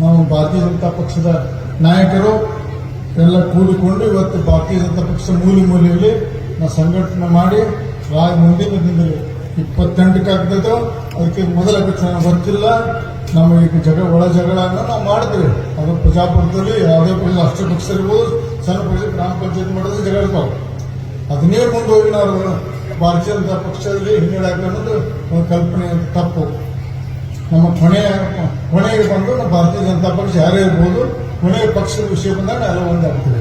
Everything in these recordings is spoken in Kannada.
ನಾವು ಭಾರತೀಯ ಜನತಾ ಪಕ್ಷದ ನಾಯಕರು ಎಲ್ಲ ಕೂಡಿಕೊಂಡು ಇವತ್ತು ಭಾರತೀಯ ಜನತಾ ಪಕ್ಷ ಮೂಲೆ ಮೂಲೆಯಲ್ಲಿ ನಾವು ಸಂಘಟನೆ ಮಾಡಿ ರಾಜ ಮುಂದಿನ ದಿನದಲ್ಲಿ ಇಪ್ಪತ್ತೆಂಟಕ್ಕೆ ಆಗ್ತೈತೆ, ಅದಕ್ಕೆ ಮೊದಲ ನನಗೆ ಬರ್ತಿಲ್ಲ. ನಮ್ಮ ಈಗ ಜಗಳ, ಒಳ ಜಗಳನ್ನ ನಾವು ಮಾಡ್ತೀವಿ ಅದು ಪ್ರಜಾಪ್ರಭುತ್ವದಲ್ಲಿ ಯಾವುದೇ ಪಕ್ಷ, ರಾಷ್ಟ್ರ ಪಕ್ಷ ಇರ್ಬೋದು, ಸಣ್ಣ ಪಕ್ಷ, ಗ್ರಾಮ ಪಂಚಾಯತ್ ಮಾಡೋದು ಜಗಳ ಇರ್ತಾವೆ. ಅದನ್ನೇ ಮುಂದೆ ಹೋಗಿ ನಾವು ಭಾರತೀಯ ಜನತಾ ಪಕ್ಷದಲ್ಲಿ ಹಿನ್ನಡೆ ಅನ್ನೋದು ಒಂದು ಕಲ್ಪನೆ ತಪ್ಪು. ನಮ್ಮ ಕೊನೆಯ, ಕೊನೆಗೆ ಬಂದು ನಮ್ಮ ಭಾರತೀಯ ಜನತಾ ಪಕ್ಷ ಯಾರೇ ಇರ್ಬೋದು, ಕೊನೆಯ ಪಕ್ಷದ ವಿಷಯ ಬಂದಾಗ ಎಲ್ಲ ಒಂದಾಗ್ತದೆ.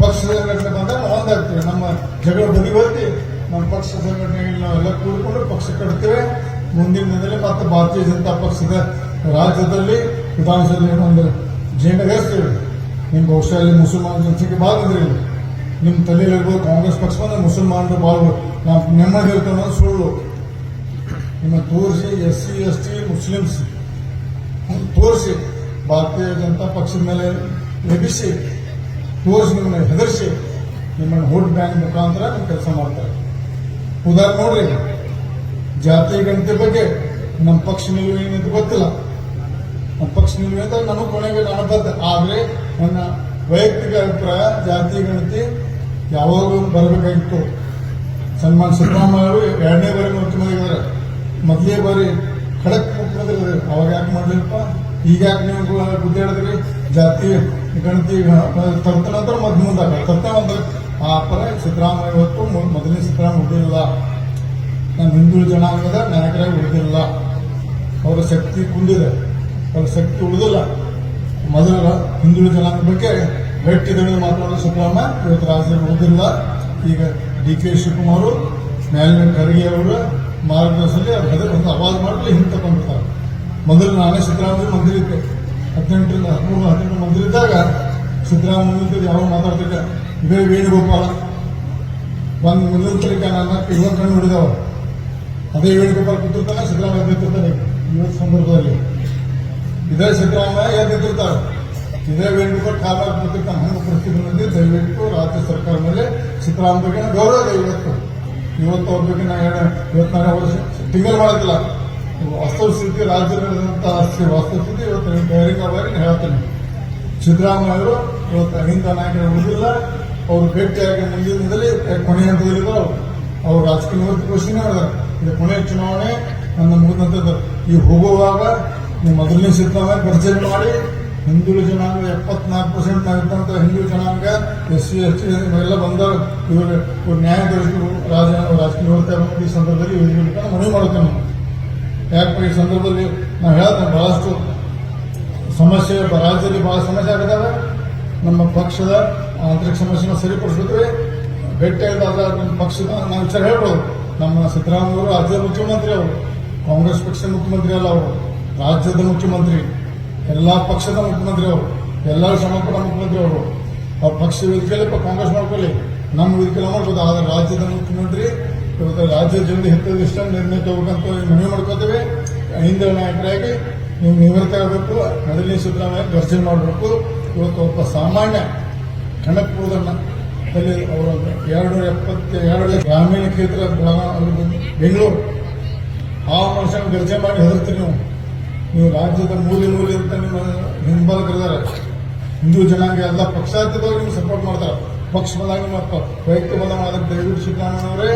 ಪಕ್ಷದ ಸಂಘಟನೆ ಬಂದಾಗ ಒಂದಾಗ್ತೇವೆ ನಮ್ಮ ಜಗಳ ಬದಿಗೊತ್ತಿ ನಮ್ಮ ಪಕ್ಷ ಸಂಘಟನೆಯಲ್ಲಿ ನಾವೆಲ್ಲ ಕೂಡಿಕೊಂಡು ಪಕ್ಷ ಕಟ್ತೇವೆ. ಮುಂದಿನ ದಿನದಲ್ಲಿ ಮತ್ತೆ ಭಾರತೀಯ ಜನತಾ ಪಕ್ಷದ ರಾಜ್ಯದಲ್ಲಿ ವಿಧಾನಸಭೆಯಲ್ಲಿ ಒಂದು ಜೇಂಡಗೇರಿಸ್ತೇವೆ ನಿಮ್ಮ ಬಹುಶಃ ಅಲ್ಲಿ ಮುಸಲ್ಮಾನ ಜನಸಂಖ್ಯೆ ಭಾಳ ಅಂದ್ರೆ ನಿಮ್ಮ ತಲೆಯಲ್ಲಿ ಕಾಂಗ್ರೆಸ್ ಪಕ್ಷ ಬಂದ್ರೆ ಮುಸಲ್ಮಾನರು ನಾವು ನೆಮ್ಮದಿ ಇರ್ತೇವೆ ಅನ್ನೋದು ಸುಳ್ಳು. ನಿಮ್ಮ ತೋರಿಸಿ S C, S T, Muslims, ತೋರಿಸಿ ಭಾರತೀಯ ಜನತಾ ಪಕ್ಷದ ಮೇಲೆ ಲಭಿಸಿ ತೋರಿಸಿ ನಿಮ್ಮನ್ನ ಹೆದರಿಸಿ, ನಿಮ್ಮನ್ನು ವೋಟ್ ಬ್ಯಾಂಕ್ ಮುಖಾಂತರ ನಿಮ್ಮ ಕೆಲಸ ಮಾಡ್ತಾರೆ. ಉದಾಹರಣೆ ನೋಡ್ರಿ, ಜಾತಿ ಗಣತಿ ಬಗ್ಗೆ ನಮ್ಮ ಪಕ್ಷ ನಿಲುವು ಏನಿದ್ದು ಗೊತ್ತಿಲ್ಲ. ನಮ್ಮ ಪಕ್ಷ ನಿಲುವು ಅಂತ ನನಗೆ ಕೊನೆಗೆ ನಾನು ಬದ್ಧ ಆದರೆ ನನ್ನ ವೈಯಕ್ತಿಕ ಅಭಿಪ್ರಾಯ, ಜಾತಿ ಗಣತಿ ಯಾವಾಗಲೂ ಬರಬೇಕಾಗಿತ್ತು. ಸನ್ಮಾನ್ ಸಿದ್ದರಾಮಯ್ಯ ಅವರು ಎರಡನೇ ಬಾರಿ ಮುಖ್ಯಮಂತ್ರಿ ಇದ್ದಾರೆ ಮೊದಲೇ ಬಾರಿ ಖಡಕ್ ಮುಖ್ಯಮಂತ್ರಿ ಅವಾಗ ಯಾಕೆ ಮಾಡಲಿಲ್ಲಪ್ಪ ಈಗ ಯಾಕೆ ನೀವು ಗುದ್ದಾಡಿದ್ರಿ ಜಾತಿ, ಗಣತಿ ತರ್ತ ನಂತರ ಮದ್ ಮುಂದಾಗ ತರ್ತ ನಂತರ ಆ ಪರ ಸಿದ್ದರಾಮಯ್ಯ ಮೊ- ಮೊದಲನೇ ಸಿದ್ದರಾಮಯ್ಯ ಉಳಿದಿಲ್ಲ. ನಾನು ಹಿಂದೂ ಜನಾಂಗದ ನಾಯಕರಾಗಿ ಉಳಿದಿಲ್ಲ. ಅವರ ಶಕ್ತಿ ಕುಂದಿದೆ. ಅವರ ಶಕ್ತಿ ಉಳಿದಿಲ್ಲ. ಮೊದಲ ಹಿಂದೂ ಜನಾಂಗದ ಬಗ್ಗೆ ಗಟ್ಟಿ ದಣಿದು ಮಾತಾಡೋದು ಸಿದ್ದರಾಮಯ್ಯ ಇವತ್ತು ರಾಜ್ಯದಲ್ಲಿ ಉಳಿದಿಲ್ಲ. ಈಗ ಡಿ ಕೆ ಶಿವಕುಮಾರ್ ಮೇಲಿನ ಖರ್ಗೆ ಅವರ ಮಾರ್ಗದರ್ಶನದಲ್ಲಿ ಅವ್ರು ಹೆದರ್ ಒಂದು ಅವಾಜ್ ಮಾಡಲಿ ಹಿಂದೆ ತಗೊಂಡ್ಬಿಡ್ತಾರೆ. ಮೊದಲು ನಾನೇ ಸಿದ್ದರಾಮಯ್ಯ ಮಂದಿರಿದ್ದೆ ಹದಿನೆಂಟರಿಂದ ಹದಿಮೂರು, ಹದಿನೆಂಟು ಮಂದಿರಿದ್ದಾಗ ಸಿದ್ದರಾಮಯ್ಯ ಯಾವ ಮಾತಾಡ್ತಿದ್ದೆ, ಇದೇ ವೇಣುಗೋಪಾಲ. ಒಂದು ಮುಂದಿನ ತನಕ ನನ್ನ ಇವತ್ತು ಕಣ್ಣು ಹಿಡಿದವ ಅದೇ ವೇಣುಗೋಪಾಲ್ ಕೂತಿರ್ತಾನೆ, ಸಿದ್ದರಾಮಯ್ಯ ನಿಂತಿರ್ತಾನೆ ಇವತ್ತು ಸಂದರ್ಭದಲ್ಲಿ. ಇದೇ ಸಿದ್ದರಾಮಯ್ಯ ನಿಂತಿರ್ತಾರೆ ಇದೇ ವೇಣುಗೋಪಾಲ್ ಕಾಲಾಗಿ ಕೂತಿರ್ತಾನೆ ಹಂಗೆ ಪರಿಸ್ಥಿತಿ ದಯವಿಟ್ಟು ರಾಜ್ಯ ಸರ್ಕಾರ ಮೇಲೆ ಸಿದ್ದರಾಮಯ್ಯ ಗೌರವ ಇದೆ ಇವತ್ತು. ಇವತ್ತು ಅವ್ರ ಬಗ್ಗೆ ಇವತ್ತು ನಾನು ಅವರು ತಿಂಗಳು ಮಾಡೋದಿಲ್ಲ ವಾಸ್ತವ ವಾಸ್ತವಸ್ಥಿತಿ ಇವತ್ತು ಬಹಿರಂಗವಾಗಿ ಬಾರಿ ಹೇಳ್ತೇನೆ. ಸಿದ್ದರಾಮಯ್ಯ ಅವರು ಇವತ್ತು ಅಹಿಂದ ನಾಯಕರು ಉಳಿದಿಲ್ಲ. ಅವರು ಭೇಟಿಯಾಗಿ ಮುಂದಿನದಲ್ಲಿ ದಿನದಲ್ಲಿ ಕೊನೆಯ ಹಂತದಲ್ಲಿದ್ದಾರೆ. ಅವರು ರಾಜಕೀಯ ನಿವೃತ್ತಿ ಘೋಷಣೆ ಮಾಡಿದ್ದಾರೆ. ಇದು ಕೊನೆಯ ಚುನಾವಣೆ, ನನ್ನ ಮುಗಿದಂಥದ್ದು. ಈ ಹೋಗುವಾಗ ನೀವು ಮೊದಲನೇ ಸಿದ್ದರಾಮಯ್ಯ ಪರಿಚಯ ಮಾಡಿ. ಹಿಂದೂ ಜನಾಂಗ ಎಪ್ಪತ್ನಾಲ್ಕು ಪರ್ಸೆಂಟ್ ಆಗಿದ್ದಂಥ ಹಿಂದೂ ಜನಾಂಗ ಎಸ್ ಸಿ, ಎಸ್ ಟಿ ಇವರೆಲ್ಲ ಬಂದಾಗ ಇವರು ಇವ್ರು ನ್ಯಾಯ ದೊರಕಿ ರಾಜ, ರಾಜಕೀಯ ಈ ಸಂದರ್ಭದಲ್ಲಿ ಇವರಿಗೆ ಮನವಿ ಮಾಡ್ತೇವೆ ನಾವು ಯಾಕೆ ಈ ಸಂದರ್ಭದಲ್ಲಿ ನಾವು ಹೇಳ್ತೇನೆ ಬಹಳಷ್ಟು ಸಮಸ್ಯೆ, ರಾಜ್ಯದಲ್ಲಿ ಭಾಳ ಸಮಸ್ಯೆ ಆಗಿದ್ದಾವೆ ನಮ್ಮ ಪಕ್ಷದ ಆಂತರಿಕ ಸಮಸ್ಯೆನ ಸರಿಪಡಿಸಿದ್ರೆ ಭೇಟಿಯಾಗಿದ್ದಾಗ ನಮ್ಮ ಪಕ್ಷದ ನಾನು ವಿಚಾರ ಹೇಳ್ಬೋದು. ನಮ್ಮ ಸಿದ್ದರಾಮಯ್ಯ ಅವರು ರಾಜ್ಯದ ಮುಖ್ಯಮಂತ್ರಿ ಅವರು, ಕಾಂಗ್ರೆಸ್ ಪಕ್ಷದ ಮುಖ್ಯಮಂತ್ರಿ ಅಲ್ಲ ಅವರು, ರಾಜ್ಯದ ಮುಖ್ಯಮಂತ್ರಿ, ಎಲ್ಲ ಪಕ್ಷದ ಮುಖ್ಯಮಂತ್ರಿ ಅವರು, ಎಲ್ಲರೂ ಸಮರ್ಪಣ ಮುಖ್ಯಮಂತ್ರಿ ಅವರು. ಅವ್ರ ಪಕ್ಷ ವೇದಿಕೆಯಲ್ಲಿ ಪ- ಕಾಂಗ್ರೆಸ್ ಮಾಡ್ಕೊಳ್ಳಿ. ನಮ್ಮ ವೇದಿಕೆ ಮಾಡ್ಬೋದು ಆದರೆ ರಾಜ್ಯದ ಮುಖ್ಯಮಂತ್ರಿ, ಇವತ್ತು ರಾಜ್ಯದ ಜನತೆ ಹಿತದ ಇಷ್ಟ ನಿರ್ಣಯ ತಗೋಬೇಕಂತ ಮನವಿ ಮಾಡ್ಕೋತೇವೆ. ಹಿಂದೆ ನಾಯಕರಾಗಿ ನೀವು ನಿವೃತ್ತಿ ಆಗಬೇಕು ಮೊದಲನೇ ಸಿದ್ದರಾಮಯ್ಯ ಗರ್ಜನೆ ಮಾಡಬೇಕು. ಇವತ್ತು ಒಬ್ಬ ಸಾಮಾನ್ಯ ಅಲ್ಲಿ ಅವರು ಎರಡು ಎಪ್ಪತ್ತ ಎರಡು ಗ್ರಾಮೀಣ ಕ್ಷೇತ್ರ ಬೆಂಗಳೂರು. ಆ ಮನುಷ್ಯನ ಗರ್ಜೆ ಮಾಡಿ ಹೆದರ್ತೀರಿ ನೀವು. ನೀವು ರಾಜ್ಯದ ಮೂಲೆ ಮೂಲೆ ಅಂತ ನಿಮ್ಮ ಹಿಂಬಾಲಕರಿದ್ದಾರೆ ಹಿಂದೂ ಜನಾಂಗ ಎಲ್ಲ ಪಕ್ಷಾತೀತವಾಗಿ ನಿಮ್ಗೆ ಸಪೋರ್ಟ್ ಮಾಡ್ತಾರೆ. ಪಕ್ಷ ಬಂದಾಗ ಮತ್ತು ವೈಯಕ್ತಿಕ ಬಂದಾಗ ಡೇವಿಡ್ ದಯವಿಟ್ಟು ಸಿದ್ದರಾಮಯ್ಯವರೇ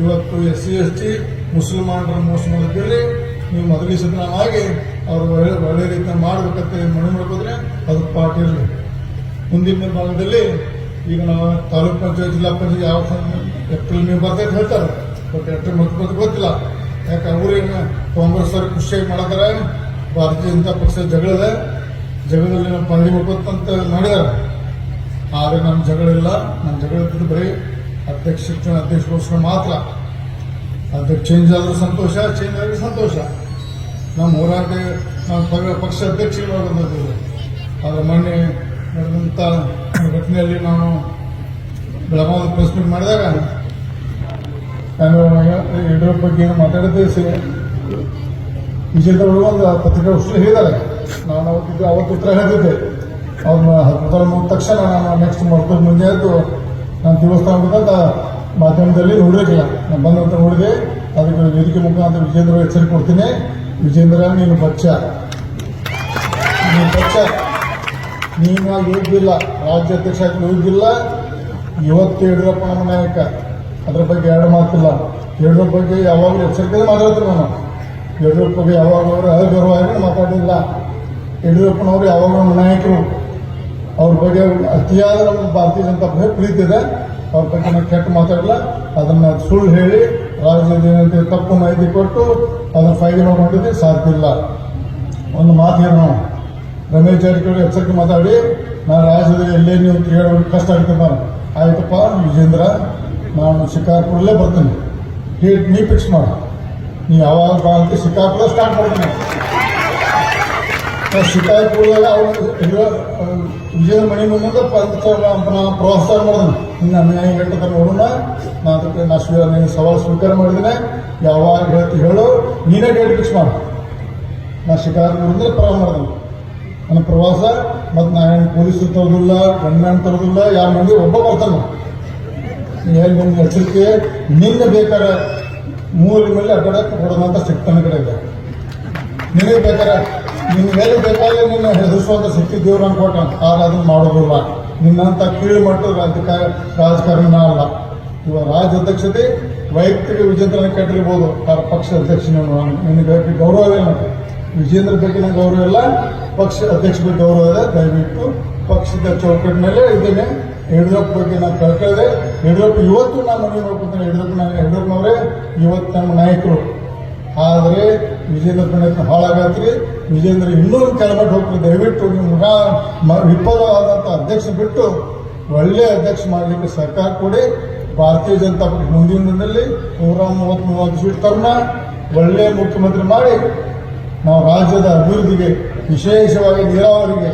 ಇವತ್ತು ಎಸ್ ಸಿ ಎಸ್ ಟಿ ಮುಸಲ್ಮಾನರ ಮೋಸ ಮಾಡಿದ್ದೀರಿ. ನೀವು ಮದುವೆ ಸಿದ್ದರಾಮಯ್ಯ ಅವರು ಒಳ್ಳೆ ಒಳ್ಳೆ ರೀತಿಯ ಮಾಡಬೇಕಂತ ಮನವಿ ಮಾಡ್ಕೋದ್ರೆ ಅದು ಪಾರ್ಟಿ ಇರಲಿ. ಮುಂದಿನ ಭಾಗದಲ್ಲಿ ಈಗ ನಾವು ತಾಲೂಕು ಪಂಚಾಯತ್, ಜಿಲ್ಲಾ ಪಂಚಾಯತ್ ಯಾವ ಏಪ್ರಿಲ್ ಮೇ ಬರ್ತೈತೆ ಹೇಳ್ತಾರೆ. ಬಟ್ ಎಪ್ರಿಲ್ ಮತ್ತೆ ಗೊತ್ತಿಲ್ಲ. ಯಾಕೆ ಅವ್ರೇನು ಕಾಂಗ್ರೆಸ್ ಅವ್ರಿಗೆ ಖುಷಿಯಾಗಿ ಮಾಡತಾರೆ ಭಾರತೀಯ ಜನತಾ ಪಕ್ಷ ಜಗಳದ ಜಗಳದಲ್ಲಿ ನಮ್ಮ ಪದವಿ ಮಾಡ್ಬೇಕಂತ ಮಾಡಿದ್ದಾರೆ ಆದರೆ ನಮ್ಮ ಜಗಳಿಲ್ಲ. ನಮ್ಮ ಜಗಳ ಬರೀ ಅಧ್ಯಕ್ಷ ಶಿಕ್ಷಣ ಅಧ್ಯಕ್ಷಗೋಸ್ಕರ ಮಾತ್ರ. ಅದಕ್ಕೆ ಚೇಂಜ್ ಆದರೂ ಸಂತೋಷ ಚೇಂಜ್ ಆದ್ರೆ ಸಂತೋಷ. ನಮ್ಮ ಹೋರಾಟ ನಮ್ಮ ಪಕ್ಷ ಅಧ್ಯಕ್ಷರು ಬಂದಿದ್ದೀವಿ ಅದರ ಮೊನ್ನೆ ನಡೆದಂಥ ಘಟನೆಯಲ್ಲಿ ನಾನು ಬೆಳಗಾವಿ ಪ್ರೆಸ್ ಮೀಟ್ ಮಾಡಿದಾಗ ಯಡಿಯೂರಪ್ಪ ಬಗ್ಗೆ ಏನು ಮಾತಾಡಿದ್ದೆ ವಿಜೇಂದ್ರ ಒಂದು ಪತ್ರಿಕಾಗೋಷ್ಠಿ ಹೇಳಿದ್ದಾರೆ ನಾನು ಅವತ್ತಿದ್ದು ಅವತ್ತು ಉತ್ತರ ಹೇಳಿದ್ದೆ ಅವ್ರನ್ನ ಮೂರು ತಕ್ಷಣ ನಾನು ನೆಕ್ಸ್ಟ್ ಮರ್ತದ ಮುಂದೆ ಆಯಿತು ನಾನು ದೇವಸ್ಥಾನ ಅಂತ ಮಾಧ್ಯಮದಲ್ಲಿ ನೋಡಿರಲಿಲ್ಲ ನಾನು ಬಂದಂತ ನೋಡಿದೆ, ಅದಕ್ಕೆ ವೇದಿಕೆ ಮುಖಾಂತರ ವಿಜೇಂದ್ರ ಎಚ್ಚರಿಕೆ ಕೊಡ್ತೀನಿ. ವಿಜೇಂದ್ರ, ನೀನು ಪಕ್ಷ ನೀನು ಯೋಗ್ಯ ಹೋಗಿಲ್ಲ. ರಾಜ್ಯಾಧ್ಯಕ್ಷ ಆಗಲು ಹೋಗಿಲ್ಲ. ಇವತ್ತು ಯಡಿಯೂರಪ್ಪ ನಮ್ಮ ನಾಯಕ. ಅದ್ರ ಬಗ್ಗೆ ಎರಡು ಮಾತಿಲ್ಲ. ಯಡಿಯೂರಪ್ಪ ಬಗ್ಗೆ ಯಾವಾಗಲೂ ಎಚ್ಚರಿಕೆ ಮಾತಾಡ್ತೀನಿ ನಾನು. ಯಡಿಯೂರಪ್ಪ ಬಗ್ಗೆ ಯಾವಾಗ ಅವರು ಅಗೌರವಾಗಿ ಮಾತಾಡಿಲ್ಲ. ಯಡಿಯೂರಪ್ಪನವರು ಯಾವಾಗ ನಮ್ಮ ನಾಯಕರು ಅವ್ರ ಬಗ್ಗೆ ಅತಿಯಾದ ನಮ್ಮ ಭಾರತೀಯ ಜನತಾ ಪಕ್ಷ ಪ್ರೀತಿ ಇದೆ ಅವ್ರ ಬಗ್ಗೆ ನಾವು ಕೆಟ್ಟ ಮಾತಾಡಲ್ಲ. ಅದನ್ನ ಸುಳ್ಳು ಹೇಳಿ, ರಾಜ್ಯದ ಜನತೆ ತಪ್ಪು ಮಾಹಿತಿ ಕೊಟ್ಟು ಅದನ್ನು ಫೈಲ್ ಮಾಡಿದ್ರೆ ಸಾಧ್ಯ ಇಲ್ಲ. ಒಂದು ಮಾತು ಏನು ನಾವು ರಮೇಶ್ ಜಾರಕಿಹೊಳಿ ಎಚ್ಚರಿಕೆ ಮಾತಾಡಿ, ನಾನು ರಾಜ್ಯದಲ್ಲಿ ಎಲ್ಲೇ ನೀವು ತಿರುಗಾಡೋದು ಕಷ್ಟ ಆಗ್ತದೆ ನಾನು ಆಯ್ತಪ್ಪ, ವಿಜೇಂದ್ರ, ನಾನು ಶಿಕಾರ್ಪುರಲ್ಲೇ ಬರ್ತೀನಿ. ಹೇಳಿ ನೀ ಫಿಕ್ಸ್ ಮಾಡು. ನೀ ಯಾವಾಗ ಬಾ ಅಂತ ಸಿಕ್ಕಾಪುರ ಸ್ಟಾರ್ಟ್ ಮಾಡ್ತೀನಿ ಸಿಕ್ಕಾಪುರದಾಗ ಅವ್ರು ವಿಜಯ ಮಣಿ ಮುಂದೆ ಪಂಚ ಪ್ರೋತ್ಸಾಹ ಮಾಡಿದನು ಇನ್ನು ಅನ್ಯಾಯ ಹೇಳ್ತಕ್ಕ ನೋಡೋಣ. ನಾ ಅದಕ್ಕೆ ನಾ ಸ್ವೀ ನೀನು ಸವಾಲು ಸ್ವೀಕಾರ ಮಾಡಿದ್ದೇನೆ ಯಾವಾಗ ಹೇಳ್ತಿ ಹೇಳು. ನೀನೇ ಡೇಟ್ ಫಿಕ್ಸ್ ಮಾಡು. ನಾ ಶಿಕಾರ್ಪುರದಿಂದ ಪ್ರಾರಂಭ ಮಾಡಿದೆ ನನ್ನ ಪ್ರವಾಸ, ಮತ್ತು ನಾನೇನು ಪೊಲೀಸರು ತರೋದಿಲ್ಲ ಗಂಡ್ಮ್ಯಾನ್ ತರೋದಿಲ್ಲ ಯಾವ ಮಂದಿ ಒಬ್ಬ ಬರ್ತಾನೆ. ಹೇಳಿ ನಿಮ್ಗೆ ಎಚ್ಚರಿಕೆ. ನಿನ್ನ ಬೇಕಾದ್ರೆ ಮೂರು ಮೇಲೆ ಅಡ್ಡಾಡಕ್ಕೆ ಶಕ್ತಿ ನನ್ನ ಕಡೆ ಇದೆ. ನಿನಗೆ ನಿನ್ನ ಮೇಲೆ ಬೇಕಾದ್ರೆ ನಿನ್ನ ಹೆದರಿಸುವಂತ ಶಕ್ತಿ ದೇವ್ರು ಅನ್ಕೊಟ್ಟ ಆದ್ರೆ ಅದನ್ನ ಮಾಡೋದಿಲ್ಲ. ನಿನ್ನಂಥ ಕೀಳು ಮಟ್ಟದ ರಾಜಕಾರ ರಾಜಕಾರಣ ಅಲ್ಲ. ಇವಾಗ ರಾಜ್ಯ ಅಧ್ಯಕ್ಷತೆ, ವೈಯಕ್ತಿಕ ವಿಜೇಂದ್ರ ಕೆಟ್ಟಿರ್ಬೋದು. ಆ ಪಕ್ಷ ಅಧ್ಯಕ್ಷನ ನಿನಗೆ ಗೌರವ ಇಲ್ಲ ವಿಜೇಂದ್ರ ಬಗ್ಗೆ ಗೌರವ ಇಲ್ಲ. ಪಕ್ಷ ಅಧ್ಯಕ್ಷ ಬಗ್ಗೆ ಗೌರವ ಇದೆ ದಯವಿಟ್ಟು ಪಕ್ಷದ ಚೌಕಟ್ಟಿನಲ್ಲೇ ಇದ್ದೇನೆ. ಯಡಿಯೂರಪ್ಪ ಬಗ್ಗೆ ನಾನು ಕಳ್ಕೊಳ್ಳದೆ ಯಡಿಯೂರಪ್ಪ ಇವತ್ತು ನಾನು ಮನವಿ ಮಾಡ್ಕೊತೇನೆ. ಯಡಿಯೂರಪ್ಪ ನಾನು ಯಡಿಯೂರಪ್ಪನವರೇ, ಇವತ್ತು ನಮ್ಮ ನಾಯಕರು. ಆದರೆ ವಿಜೇಂದ್ರ ಪ್ರಯತ್ನ ಹಾಳಾಗತ್ರಿ ವಿಜೇಂದ್ರ ಇನ್ನೂ ಕೆಳಮಟ್ಟು ಹೋಗ್ತಾರೆ. ದಯವಿಟ್ಟು ನಿಮ್ಮ ಮಗ ಮ- ವಿಫಲವಾದಂಥ ಅಧ್ಯಕ್ಷ ಬಿಟ್ಟು ಒಳ್ಳೆ ಅಧ್ಯಕ್ಷ ಮಾಡಲಿಕ್ಕೆ ಸರ್ಕಾರ ಕೊಡಿ. ಭಾರತೀಯ ಜನತಾ ಪಕ್ಷ ಮುಂದಿನ ದಿನದಲ್ಲಿ ನೂರ ಮೂವತ್ತ್ ಮೂವತ್ತು ಸೀಟ್ ತರ್ಮ. ಒಳ್ಳೆ ಮುಖ್ಯಮಂತ್ರಿ ಮಾಡಿ. ನಾವು ರಾಜ್ಯದ ಅಭಿವೃದ್ಧಿಗೆ, ವಿಶೇಷವಾಗಿ ನೀರಾವರಿಗೆ,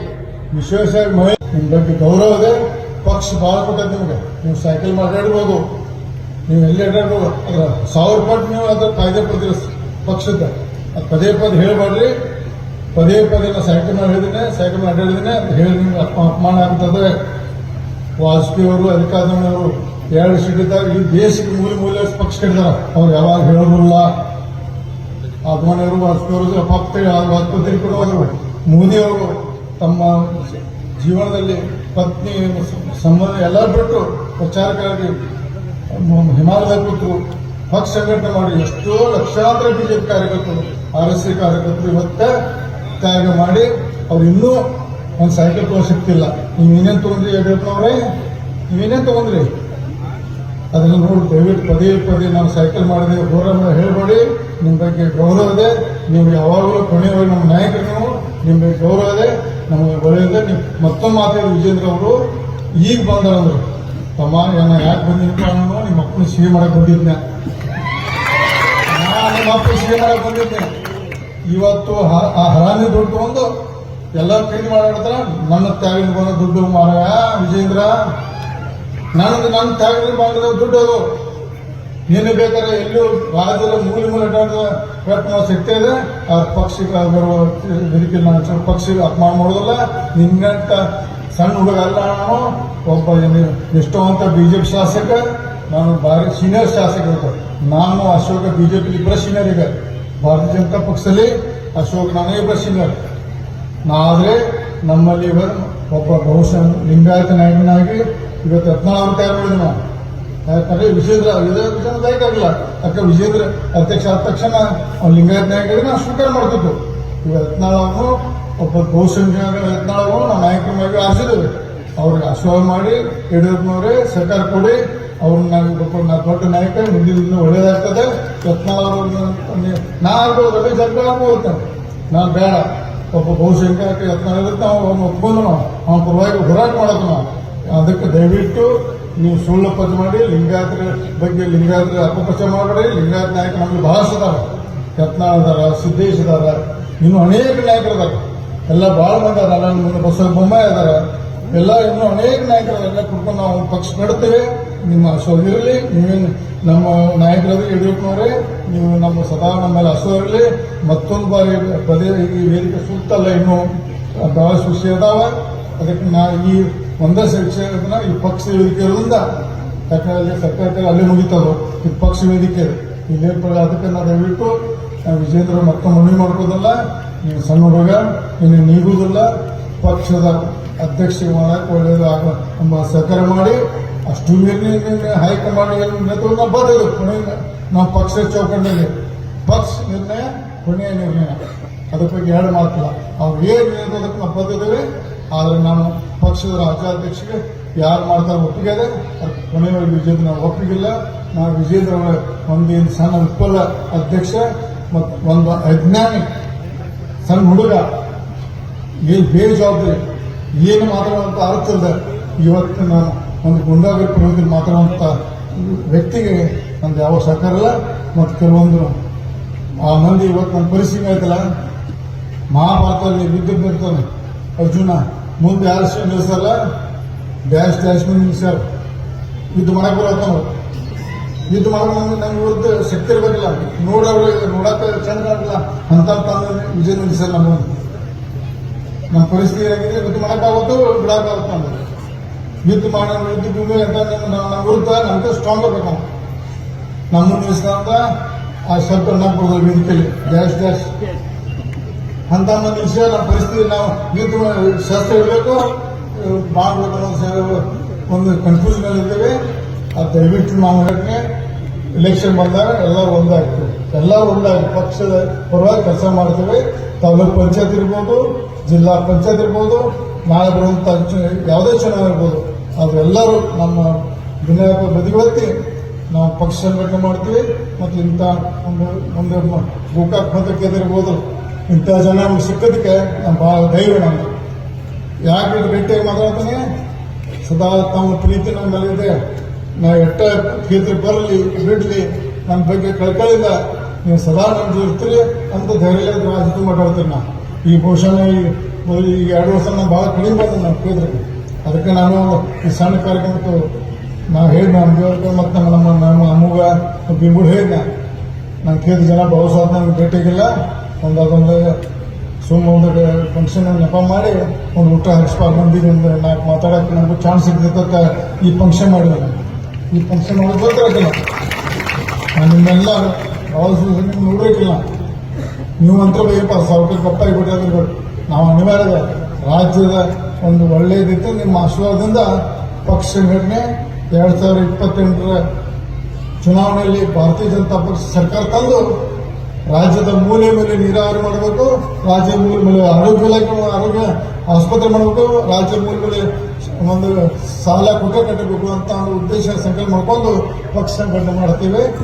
ವಿಶೇಷವಾಗಿ ಮಹಿಳೆ ನಿಮ್ಮ ಬಗ್ಗೆ ಗೌರವ ಇದೆ. ಪಕ್ಷ ಭಾಳ ಕೊಟ್ಟೈತೆ ನಿಮಗೆ. ನೀವು ಸೈಕಲ್ ಮಾತಾಡ್ಬೋದು. ನೀವು ಎಲ್ಲಿ ಅಡ್ಡಾಡ್ಬೋದು? ಅದ್ರ ಸಾವಿರ ಪಟ್ಟು ನೀವು ಅದ್ರ ಕಾಯ್ದೆ ಪ್ರತಿ ಪಕ್ಷದ ಅದ್ ಪದೇ ಪದೇ ಹೇಳಬೇಡ್ರಿ. ಪದೇ ಪದೇ ನಾನು ಸೈಕಲ್ ಹೇಳಿದ್ದೀನಿ ಸೈಕಲ್ ಅಡ್ಡಾಡಿದ್ದೀನಿ ಅಂತ ಹೇಳಿ ನಿಮ್ಗೆ ಅಪ- ಅಪಮಾನ ಆಗ್ತದೆ ವಾಜಪೇಯಿ ಅವರು ಅಧಿಕಾರದವರು ಎರಡು ಸೀಟ್ ಈ ದೇಶಕ್ಕೆ ಮೂಲೆ ಮೂಲೆ ಪಕ್ಷ ಕೇಳಿದಾರ ಅವ್ರು ಯಾವಾಗ ಹೇಳೋದಿಲ್ಲ. ಅಭಿಮಾನಿಯವರು ವಾಜಪೇಯಿ ಅವರು ಭಕ್ತರು ವಾಜಪೇಯಿ ಕೂಡ ಹೋದರು ಮೋದಿ ಅವರು ತಮ್ಮ ಜೀವನದಲ್ಲಿ ಪತ್ನಿ ಸಂಬಂಧ ಎಲ್ಲ ಬಿಟ್ಟು ಪ್ರಚಾರಕ್ಕಾಗಿ ಹಿಮಾಲಯ ಕೂತು ಪಕ್ಷ ಸಂಘಟನೆ ಮಾಡಿ ಎಷ್ಟೋ ಲಕ್ಷಾಂತರ ಬಿಜೆಪಿ ಕಾರ್ಯಕರ್ತರು, ಆರ್ ಎಸ್ ಸಿ ಕಾರ್ಯಕರ್ತರು ಇವತ್ತೇ ತ್ಯಾಗ ಮಾಡಿ ಅವ್ರು ಇನ್ನೂ ಒಂದು ಸೈಕಲ್ ತಗೋ ಸಿಗ್ತಿಲ್ಲ. ನೀವು ಏನೇನು ತಗೊಂಡ್ರಿ ಯಡಿಯೂರಪ್ಪನವ್ರೆ ನೀವೇನೇನು ತಗೊಂಡ್ರಿ? ಅದನ್ನು ನೋಡಿ, ದಯವಿಟ್ಟು ಪದೇ ಪದೇ ನಾನು ಸೈಕಲ್ ಮಾಡಿದೆ ಹೋರಾಟ ಹೇಳ್ಬೇಡಿ. ನಿಮ್ಮ ಬಗ್ಗೆ ಗೌರವ ಇದೆ. ನೀವು ಯಾವಾಗಲೂ ಕೊನೆಯವರೆಗೆ ನಮ್ಮ ನಾಯಕರು ನೀವು. ನಿಮ್ಮ ಬಗ್ಗೆ ಗೌರವ ಇದೆ. ನಮಗೆ ಒಳ್ಳೆಯದೇ. ನೀವು ಮತ್ತೊಮ್ಮೆ ಮಾತಾಡಿ ವಿಜೇಂದ್ರ ಅವರು. ಈಗ ಬಂದರಂದ್ರು ತಮ್ಮ ನನ್ನ ಯಾಕೆ ಬಂದಿನಪ್ಪ ನಾನು? ನಿಮ್ಮ ಅಪ್ಪನ ಸಿಹಿ ಮಾಡಕ್ಕೆ ಬಂದಿದ್ದೆ ನಾನು ನಿಮ್ಮ ಸಿಹಿ ಮಾಡಕ್ಕೆ ಬಂದಿದ್ದೆ. ಇವತ್ತು ಆ ಹರಾಮಿ ದುಡ್ಡು ತಗೊಂಡು ಎಲ್ಲ ಖರೀದಿ ಮಾಡಾಡ್ತಾರ ನನ್ನ ತ್ಯಾಗಿನ ಬಂದ ದುಡ್ಡು ಮಾರಾಯ ವಿಜೇಂದ್ರ ನನಗೆ ನನ್ನ ತ್ಯಾಗಿನ ಮಾಡಿದ ದುಡ್ಡು ಅದು. ನೀನು ಬೇಕಾದ್ರೆ ಎಲ್ಲೂ ರಾಜ್ಯದ ಮೂಲೆ ಮೂಲೆ ಪ್ರಯತ್ನ ಸಿಗ್ತಾ ಇದೆ. ಆ ಪಕ್ಷಕ್ಕೆ ಬರುವ ಇದಕ್ಕೆ ನಾನು ಅಪಮಾನ ಮಾಡೋದಿಲ್ಲ. ನಿನ್ನಂತ ಸಣ್ಣ ಹುಡುಗ ಅಲ್ಲ ನಾನು, ಒಬ್ಬ ಏನು- ನಿಷ್ಠಾವಂತ ಬಿಜೆಪಿ ಶಾಸಕ, ನಾನು ಭಾರಿ ಸೀನಿಯರ್ ಶಾಸಕ. ನಾನು ಅಶೋಕ ಬಿಜೆಪಿ ಇಬ್ಬರ ಸೀನಿಯರ್ ಈಗ ಭಾರತೀಯ ಜನತಾ ಪಕ್ಷದಲ್ಲಿ ಅಶೋಕ್ ನಾನೇ ಇಬ್ಬರ ಸೀನಿಯರ್ ನಾದ್ರೆ ನಮ್ಮಲ್ಲಿ ಒಬ್ಬ ಬಹುಶಃ ಲಿಂಗಾಯತ ನಾಯಕನಾಗಿ ಇವತ್ತು ಯತ್ನಾಳ್ ತಯಾರು ನಾವು ಯಾಕಂದ್ರೆ ವಿಜೇಂದ್ರ ವಿಜೇಂದ್ರ ನಾಯಕ ಆಗಿಲ್ಲ. ಯಾಕೆ ವಿಜೇಂದ್ರ ಅಧ್ಯಕ್ಷ ಆದ ತಕ್ಷಣ ಅವ್ನು ಲಿಂಗಾಯತ ನಾಯಕರಿಗೆ ನಾವು ಸ್ವೀಕಾರ ಮಾಡ್ತಿದ್ದು. ಇವತ್ತು ಅವನು ಒಬ್ಬ ಬಹುಸಂಖ್ಯಾತ ಯತ್ನಾಳ್ ನಮ್ಮ ನಾಯಕರ ಮೇಲೆ ಆರಿಸಿದ್ದೇವೆ ಅವ್ರಿಗೆ ಆಶೀರ್ವಾದ ಮಾಡಿ, ಯಡಿಯೂರಪ್ಪನವರೇ ಸರ್ಕಾರ ಕೊಡಿ, ಅವ್ರನ್ನ ನಾವು ಒಬ್ಬ ನಾ ದೊಡ್ಡ ನಾಯಕ ಮುಂದಿನ ದಿನ ಒಳ್ಳೇದಾಗ್ತದೆ. ಯತ್ನಾಳ್ ನಾ ನಾನು ರವಿ ಸರ್ಕಾರ ಹೋಗ್ತಾನೆ ನಾನು ಬೇಡ. ಒಬ್ಬ ಬಹುಸಂಖ್ಯಾತ ಯತ್ನ ಇರುತ್ತೆ, ಅವ್ನು ಒಪ್ಕೊಂಡು ನಾವು, ಅವನ ಪರವಾಗಿ ಹೋರಾಟ ಮಾಡೋದು ನಾವು. ಅದಕ್ಕೆ ದಯವಿಟ್ಟು ನೀವು ಸುಳ್ಳು ಪದ ಮಾಡಿ ಲಿಂಗಾಯತರ ಬಗ್ಗೆ ಲಿಂಗಾಯತರ ಅಪಪ್ರಚಾರ ಮಾಡಬೇಡಿ. ಲಿಂಗಾಯತ ನಾಯಕ ನಮಗೆ ಬಹಳಷ್ಟು ಅದಾರ ಯತ್ನಾಳ್ ಅದಾರ ಸಿದ್ದೇಶ್ ಅದಾರ ಇನ್ನು ಅನೇಕ ನಾಯಕರು ಅದಾರ ಎಲ್ಲ ಭಾಳ ಮಂದಿ ಅದಾರ. ನಿಮ್ಮ ಬಸವ ಬೊಮ್ಮಾಯಿ ಅದಾರ. ಎಲ್ಲ ಇನ್ನೂ ಅನೇಕ ನಾಯಕರು ಎಲ್ಲ ಕುಟುಂಬ ನಾವು ಪಕ್ಷ ನಡ್ತೇವೆ ನಿಮ್ಮ ಇರಲಿ, ನೀವೇನು ನಮ್ಮ ನಾಯಕರಾದ್ರೆ ಯಡಿಯೂರಪ್ಪನವರೇ, ನೀವು ನಮ್ಮ ಸದಾ ನಮ್ಮ ಮೇಲೆ ಹಸು ಇರಲಿ. ಮತ್ತೊಂದು ಬಾರಿ ಪದೇ ಈ ವೇದಿಕೆ ಸುತ್ತಲ್ಲ ಇನ್ನು ಬಹಳಷ್ಟು ವಿಷಯ ಅದಾವ. ಅದಕ್ಕೆ ನಾ ಈ ಒಂದೇ ಶಿಕ್ಷಕನ ಈ ಪಕ್ಷ ವೇದಿಕೆ ಇರೋದ್ರಿಂದ ಯಾಕಂದ್ರೆ ಅಲ್ಲಿ ಸರ್ಕಾರಕ್ಕೆ ಅಲ್ಲೇ ಮುಗಿತದು, ಈ ಪಕ್ಷ ವೇದಿಕೆ. ಇಲ್ಲೇ ಅದಕ್ಕೆ ನಾವು ದಯವಿಟ್ಟು ವಿಜೇಂದ್ರ ಮತ್ತೊಮ್ಮೆ ಮನವಿ ಮಾಡ್ಕೋದಲ್ಲ ನೀವು ಸಣ್ಣ ಹುಡುಗ ನೀನು ನೀಗುವುದಿಲ್ಲ ಪಕ್ಷದ ಅಧ್ಯಕ್ಷ ಮಾಡಕ್ಕೆ ಒಳ್ಳೇದು ಆಗ ನಮ್ಮ ಸಹಕಾರ ಮಾಡಿ, ಅಷ್ಟು ನಿರ್ಣಯ ಹೈಕಮಾಂಡ್ ಏನು ನೇತೃತ್ವ ಬರೋದು ಕೊನೆಗೆ ನಮ್ಮ ಪಕ್ಷ ಚೌಕಟ್ಟಿನಲ್ಲಿ. ಪಕ್ಷ ನಿರ್ಣಯ, ಕೊನೆಯ ನಿರ್ಣಯ. ಅದ್ರ ಬಗ್ಗೆ ಎರಡು ಮಾತಿಲ್ಲ ಅವ್ರು ಏನು ನೇತೃತ್ವಕ್ಕೆ ನಾವು ಬದ್ಧದೇವೆ ಆದರೆ ನಾನು ಪಕ್ಷದ ರಾಜ್ಯಾಧ್ಯಕ್ಷರಿಗೆ ಯಾರು ಮಾಡ್ತಾರೆ ಒಪ್ಪಿಗೆ ಅದೇ ಅದಕ್ಕೆ ಕೊನೆಯವರೆಗೆ ವಿಜೇಂದ್ರ ನಾವು ಒಪ್ಪಿಗಿಲ್ಲ ನಾವು ವಿಜೇಂದ್ರ ಒಂದು ಸಣ್ಣ ವಿಫಲ ಅಧ್ಯಕ್ಷ, ಮತ್ತು ಒಂದು ಅಜ್ಞಾನಿ ಸಣ್ಣ ಹುಡುಗ ಏನು ಬೇಜವಾಬ್ದಾರಿ? ಏನು ಮಾತಾಡುವಂತ ಅರ್ಥದ ಇವತ್ತು ನಾನು ಒಂದು ಗುಂಡಾಗಿ ಪ್ರವೃತ್ತಿ ಮಾತಾಡುವಂಥ ವ್ಯಕ್ತಿಗೆ ನಂದು ಯಾವ ಸಹಕಾರ ಇಲ್ಲ. ಮತ್ತು ಕೆಲವೊಂದು ಆ ಮಂದಿ ಇವತ್ತು ನನ್ನ ಪರಿಸ್ಥಿತಿ ಆಯ್ತಲ್ಲ ಮಹಾಭಾರತದಲ್ಲಿ ವಿದ್ಯುತ್ ನಿಲ್ತಾನೆ ಅರ್ಜುನ ಮುಂದೆ ಯಾರು ನಿಲ್ಲಿಸಲ್ಲ ಡ್ಯಾಶ್ ಡ್ಯಾಶ್ ನಿಲ್ಲಿಸ್ಯಾರ ಇದು ಮಾಡಕ್ಕೆ ಬರತ್ತಾನ ಯುದ್ಧ ಮಾಡಕ್ಕೆ ನಂಗೆ ಇವತ್ತು ಶಕ್ತಿ ಇರಬೇಕಿಲ್ಲ ನೋಡೋರು ನೋಡಕ್ಕ ಚಂದ ಆಗಲ್ಲ ಅಂತ ತಂದು ವಿಜಯ ನಿಲ್ಲಿಸಲ್ಲ ನಮ್ಮ ನಮ್ಮ ಪರಿಸ್ಥಿತಿ ಆಗಿದೆ ಯುದ್ಧ ಮಾಡೋಕ್ಕಾಗುತ್ತೋ ಬಿಡೋಕ್ಕಾಗುತ್ತೋ ಅಂದ್ರೆ ಯುದ್ಧ ಮಾಡೋ ಯುದ್ಧ ಭೂಮಿ ಅಂತ ನಮ್ಮ ನಮ್ಮ ವಿರುದ್ಧ ನಮ್ಗೆ ಸ್ಟ್ರಾಂಗ್ ಆಗಬೇಕು ನಮ್ಮ ನಮ್ಮ ಅಂತ ಆ ಶಬ್ದ ನಮ್ಮ ವೇದಿಕೆಯಲ್ಲಿ ಡ್ಯಾಶ್ ಡ್ಯಾಶ್. ಅಂತ ವಿಷಯ ನಮ್ಮ ಪರಿಸ್ಥಿತಿ ನಾವು ಯುದ್ಧ ಶಸ್ತ್ರ ಇರಬೇಕು. ಮಾಡಬೇಕು ಅನ್ನೋ ಒಂದು ಕನ್ಫ್ಯೂಷನ್ ಇದ್ದೇವೆ. ಅದು ದಯವಿಟ್ಟು ನಾವು ಹೇಳಕ್ಕೆ ಇಲೆಕ್ಷನ್ ಬಂದಾಗ ಎಲ್ಲರೂ ಒಂದಾಗ್ತೇವೆ ಎಲ್ಲರೂ ಒಂದಾಗಿ ಪಕ್ಷದ ಪರವಾಗಿ ಕೆಲಸ ಮಾಡ್ತೇವೆ. ತಾಲೂಕ್ ಪಂಚಾಯತ್ ಇರ್ಬೋದು, ಜಿಲ್ಲಾ ಪಂಚಾಯತ್ ಇರ್ಬೋದು, ನಾಳೆ ಬರುವಂಥ ಯಾವುದೇ ಚುನಾವಣೆ ಇರ್ಬೋದು. ಆದರೆ ಎಲ್ಲರೂ ನಮ್ಮ ದಿನಾಂಕ ಬದಿಗೊಳ್ತಿ ನಾವು ಪಕ್ಷ ಸಂಘಟನೆ ಮಾಡ್ತೀವಿ. ಮತ್ತು ಇಂಥ ಒಂದು ಒಂದು ಗೋಕಾಕ್ ಮತಕ್ಕೆ ಇರ್ಬೋದು ಇಂಥ ಜನ ನಮ್ಗೆ ಸಿಕ್ಕೋದಕ್ಕೆ ಭಾಳ ಧೈರ್ಯ ನಮ್ದು ಯಾಕೆ ಗಟ್ಟಿಯಾಗಿ ಮಾತಾಡ್ತಾನೆ? ಸದಾ ತಮ್ಮ ಪ್ರೀತಿ ನಮ್ಮ ಮೇಲೆ ಇದೆ ನಾವು ಎಟ್ಟ ಕ್ಷೇತ್ರ ಬರಲಿ ಬಿಡಲಿ ನನ್ನ ಬಗ್ಗೆ ಕಳ್ಕಳಿಲ್ಲ. ನೀವು ಸದಾ ನಮ್ದು ಇರ್ತೀರಿ ಅಂತ ಧೈರ್ಯ ರಾಜಕೀಯ ಮಾತಾಡ್ತೀನಿ ನಾ ಈ ಬಹುಶಃ ಈಗ ಎರಡು ವರ್ಷ ನಾನು ಭಾಳ ಕಡಿಮೆ ಬಂದ ನಮ್ಮ ಕ್ಷೇತ್ರಕ್ಕೆ. ಅದಕ್ಕೆ ನಾನು ಈ ಸಣ್ಣ ಕಾರ್ಯಕ್ರಮಕ್ಕೆ ನಾವು ಹೇಳಿ ನಮ್ಮ ದೇವರಿಗೆ ಮತ್ತು ನಮ್ಮ ನಮ್ಮ ಅಮ್ಮಗ ಬಿಂಬುಳು ಹೇಳಿದ್ನ ನನ್ನ ಕ್ಷೇತ್ರ ಜನ ಬಹುಶಃ ನನಗೆ ಭೇಟಿಯಾಗಿಲ್ಲ ಒಂದು ಅದೊಂದು ಸುಮ್ಮ ಒಂದು ಫಂಕ್ಷನ್ ನೆಪ ಮಾಡಿ ಒಂದು ಊಟ ಹಾಕ್ಸ್ಬಾರ್ದು ಮಂದಿಗೆ ಒಂದು ನಾಲ್ಕು ಮಾತಾಡೋಕೆ ನಮಗೂ ಚಾನ್ಸ್ ಸಿಗ್ತೈತೆ ಈ ಫಂಕ್ಷನ್ ಮಾಡಿದೆ ಈ ಫಂಕ್ಷನ್ ಮಾಡೋದು ಗೊತ್ತಿರಕ್ಕಿಲ್ಲ ನಿಮ್ಮೆಲ್ಲ ನೋಡಬೇಕಿಲ್ಲ. ನೀವು ಅಂತ ಬೇಕಪ್ಪ ಸಾವಿರ ಗೊತ್ತಾಗಿ ಕೊಟ್ಟಿದ್ರು ನಾವು ಅನಿವಾರ್ಯ ರಾಜ್ಯದ ಒಂದು ಒಳ್ಳೆಯದಿತ್ತು ನಿಮ್ಮ ಆಶೀರ್ವಾದದಿಂದ ಪಕ್ಷ ಸಂಘಟನೆ ಎರಡು ಸಾವಿರದ ಇಪ್ಪತ್ತೆಂಟರ ಚುನಾವಣೆಯಲ್ಲಿ ಭಾರತೀಯ ಜನತಾ ಪಕ್ಷ ಸರ್ಕಾರ ತಂದು ರಾಜ್ಯದ ಮೂಲೆ ಮೇಲೆ ನೀರಾವರಿ ಮಾಡಬೇಕು ರಾಜ್ಯ ಮೂಲೆ ಮೇಲೆ ಆರೋಗ್ಯ ಇಲಾಖೆ ಆರೋಗ್ಯ ಆಸ್ಪತ್ರೆ ಮಾಡಬೇಕು ರಾಜ್ಯ ಮೂಲೆ ಮೇಲೆ ಒಂದು ಸಾಲ ಕೊಟ್ಟು ಕಟ್ಟಬೇಕು ಅಂತ ಒಂದು ಉದ್ದೇಶ ಸಂಕಲ್ಪ ಮಾಡ್ಕೊಂಡು ಪಕ್ಷ ಸಂಘಟನೆ ಮಾಡ್ತೇವೆ